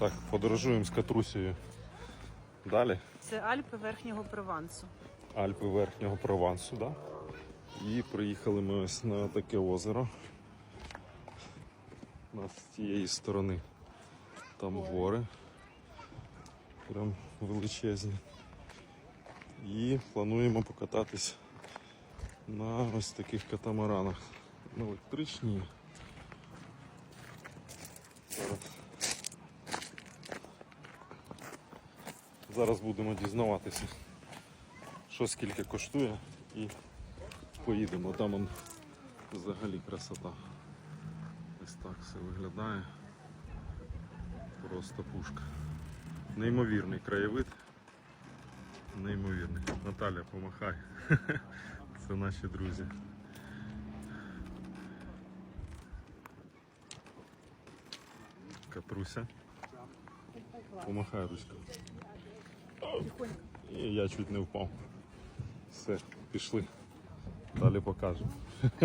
Так, подорожуємо з Катрусією. Далі. Це Альпи Верхнього Провансу. Альпи Верхнього Провансу, да? І приїхали ми ось на таке озеро. У нас з цієї сторони там гори. Прям величезні. І плануємо покататись на ось таких катамаранах. На електричні. Зараз. Зараз будемо дізнаватися що скільки коштує і поїдемо. Там он взагалі красота. Ось так все виглядає. Просто пушка. Неймовірний краєвид. Неймовірний. Наталя, помахай. Це наші друзі. Катруся. Помахай ручкою. І я чуть не впав. Все, пішли. Далі покажемо.